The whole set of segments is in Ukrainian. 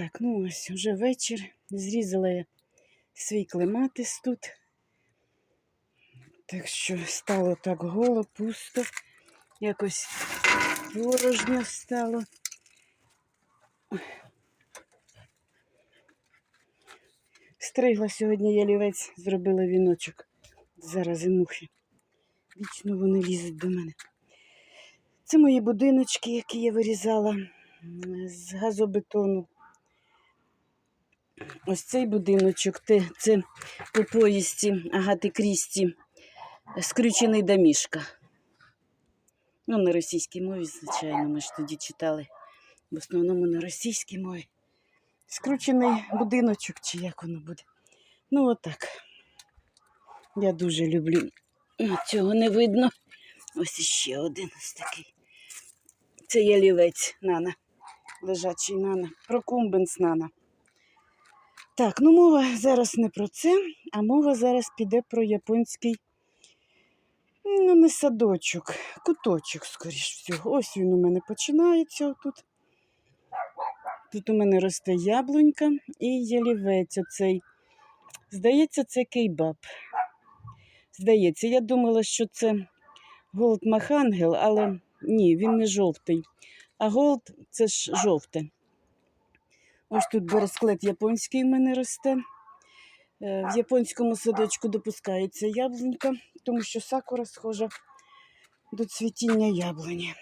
Так, ну ось вже вечір. Зрізала я свій клематис тут. Так що стало так голо, пусто. Якось порожньо стало. Стригла сьогодні ялівець, зробила віночок. Зараз і мухи. Вічно вони лізуть до мене. Це мої будиночки, які я вирізала з газобетону. Ось цей будиночок, це по поїзді Агати Крісті скрючений домішка. Ну, на російській мові, звичайно, ми ж тоді читали. В основному на російській мові. Скручений будиночок, чи як воно буде. Ну, отак. Я дуже люблю. Цього не видно. Ось іще один ось такий. Це ялівець нана. Лежачий нана. Прокумбенс нана. Так, ну мова зараз не про це, а мова зараз піде про японський. Ну, не садочок, куточок, скоріш всього. Ось він у мене починається отут. Тут у мене росте яблунька і ялівець оцей. Здається, це кейбаб. Здається, я думала, що це голд махангел, але ні, він не жовтий. А голд це ж жовте. Ось тут бересклет японський в мене росте. Е, В японському садочку допускається яблунька, тому що сакура схожа до цвітіння яблуні.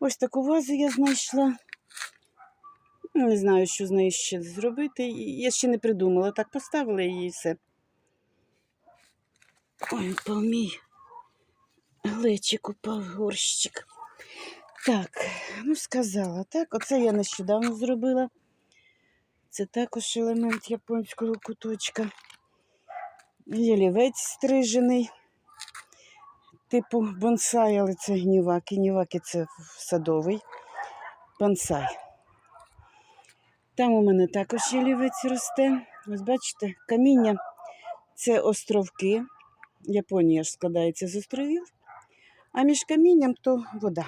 Ось таку вазу я знайшла. Не знаю, що з нею ще зробити. Я ще не придумала. Так поставила її і все. Ой, упав мій глечик, упав горщик. Так, ну сказала, так, оце я нещодавно зробила. Це також елемент японського куточка. Ялівець стрижений, типу бонсай, але це гніваки. Гніваки це садовий бонсай. Там у мене також ялівець росте. Ось бачите, каміння це островки. Японія ж складається з островів, а між камінням то вода.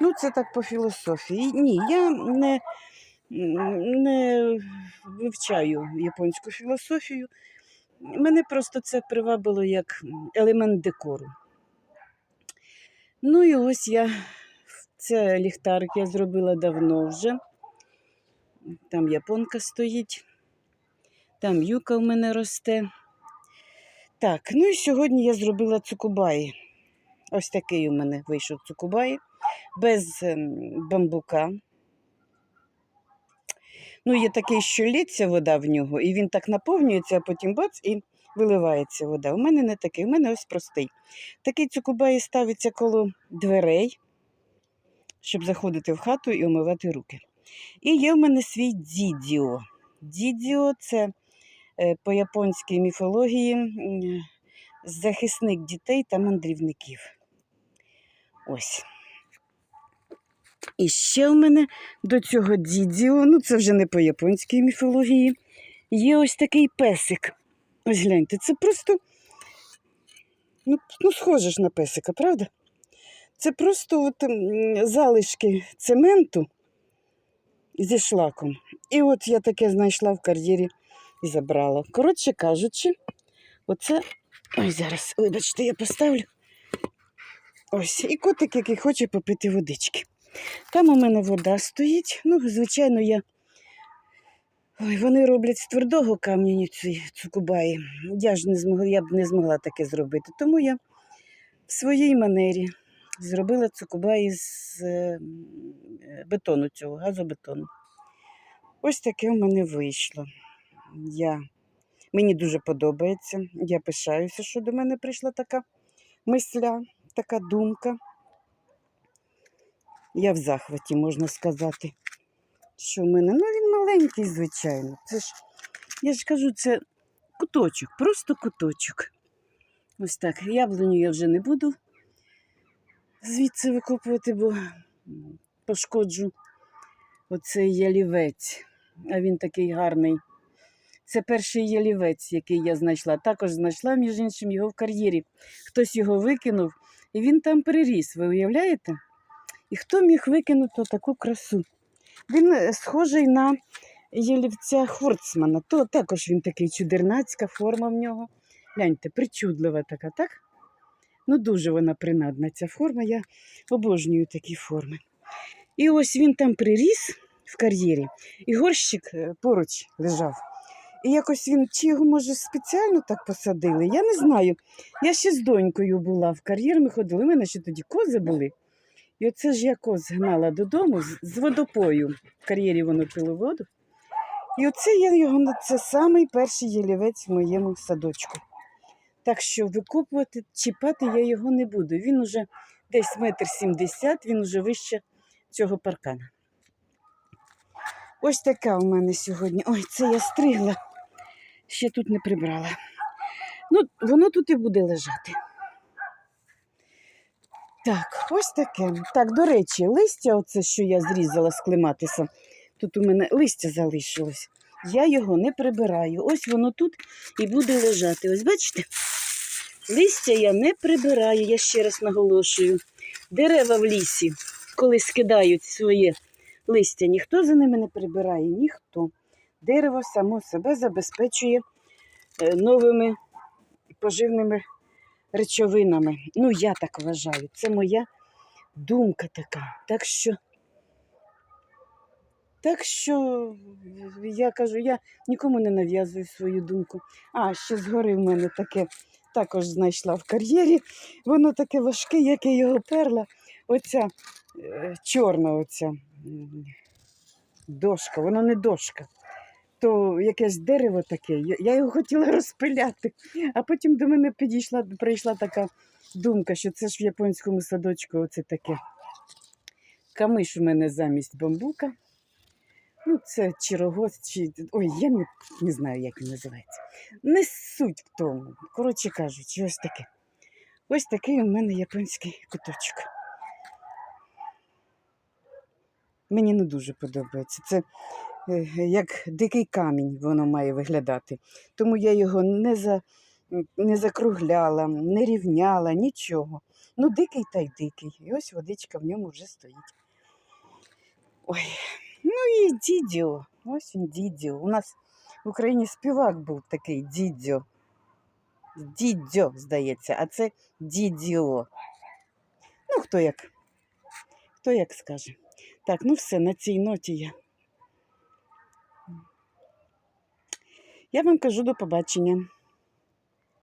Ну, це так по філософії. Ні, я не, не вивчаю японську філософію. Мене просто це привабило як елемент декору. Ну і ось я це ліхтарик я зробила давно вже. Там японка стоїть, там юка в мене росте. Так, ну і сьогодні я зробила цукубаї. Ось такий у мене вийшов цукубаї без ем, бамбука. Ну, є такий, що лється вода в нього, і він так наповнюється, а потім бац і виливається вода. У мене не такий, у мене ось простий. Такий цукубаї ставиться коло дверей, щоб заходити в хату і омивати руки. І є в мене свій дідіо. Дідіо це е, по японській міфології захисник дітей та мандрівників. Ось. І ще в мене до цього дідіо, ну це вже не по японській міфології, є ось такий песик. Ось гляньте, це просто ну, ну схоже ж на песика, правда? Це просто от, залишки цементу зі шлаком. І от я таке знайшла в кар'єрі і забрала. Коротше кажучи, оце. Ой, зараз, вибачте, я поставлю. Ось, і котик, який хоче попити водички. Там у мене вода стоїть. Ну, звичайно, я. Ой, вони роблять з твердого камня ці цукубаї. Я ж не змогла, я б не змогла таке зробити. Тому я в своїй манері зробила цукубаї з е, бетону цього, газобетону. Ось таке в мене вийшло. Я... Мені дуже подобається. Я пишаюся, що до мене прийшла така мисля, така думка. Я в захваті, можна сказати, що в мене. Ну, він маленький, звичайно. Це ж, я ж кажу, це куточок, просто куточок. Ось так. Яблуню я вже не буду звідси викопувати, бо пошкоджу оцей ялівець. А він такий гарний. Це перший ялівець, який я знайшла. Також знайшла, між іншим, його в кар'єрі. Хтось його викинув, і він там переріс. Ви уявляєте? І хто міг викинути таку красу? Він е, схожий на єлівця Хворцмана. То також він такий чудернацька форма в нього. Гляньте, причудлива така, так? Ну, дуже вона принадна, ця форма. Я обожнюю такі форми. І ось він там приріс в кар'єрі, і горщик е, поруч лежав. І якось він, чи його, може, спеціально так посадили, я не знаю. Я ще з донькою була в кар'єр, ми ходили, у мене ще тоді кози були. І оце ж я коз гнала додому з, водопою. В кар'єрі воно пило воду. І оце я його, це самий перший ялівець в моєму садочку. Так що викопувати, чіпати я його не буду. Він уже десь метр сімдесят, він уже вище цього паркана. Ось така у мене сьогодні. Ой, це я стригла. Ще тут не прибрала. Ну, воно тут і буде лежати. Так, ось таке. Так, до речі, листя, оце, що я зрізала з клематиса, тут у мене листя залишилось. Я його не прибираю. Ось воно тут і буде лежати. Ось бачите? Листя я не прибираю, я ще раз наголошую. Дерева в лісі, коли скидають своє листя, ніхто за ними не прибирає, ніхто. Дерево само себе забезпечує е, новими поживними речовинами. Ну, я так вважаю. Це моя думка така. Так що, так що я кажу, я нікому не нав'язую свою думку. А, ще згори в мене таке також знайшла в кар'єрі. Воно таке важке, як я його перла. Оця е, чорна оця дошка, воно не дошка. То якесь дерево таке, я- його хотіла розпиляти, а потім до мене підійшла, прийшла така думка, що це ж в японському садочку оце таке. Камиш у мене замість бамбука. Ну, це чи рогоз, чи. Ой, я не, не знаю, як він називається. Не суть в тому. Коротше кажучи, ось таке. Ось такий у мене японський куточок. Мені не дуже подобається. Це як дикий камінь воно має виглядати. Тому я його не, за, не закругляла, не рівняла, нічого. Ну, дикий та й дикий. І ось водичка в ньому вже стоїть. Ой, ну і дідьо. Ось він дідьо. У нас в Україні співак був такий дідьо. Дідьо, здається, а це дідьо. Ну, хто як, хто як скаже. Так, ну все, на цій ноті я. Я вам кажу до побачення.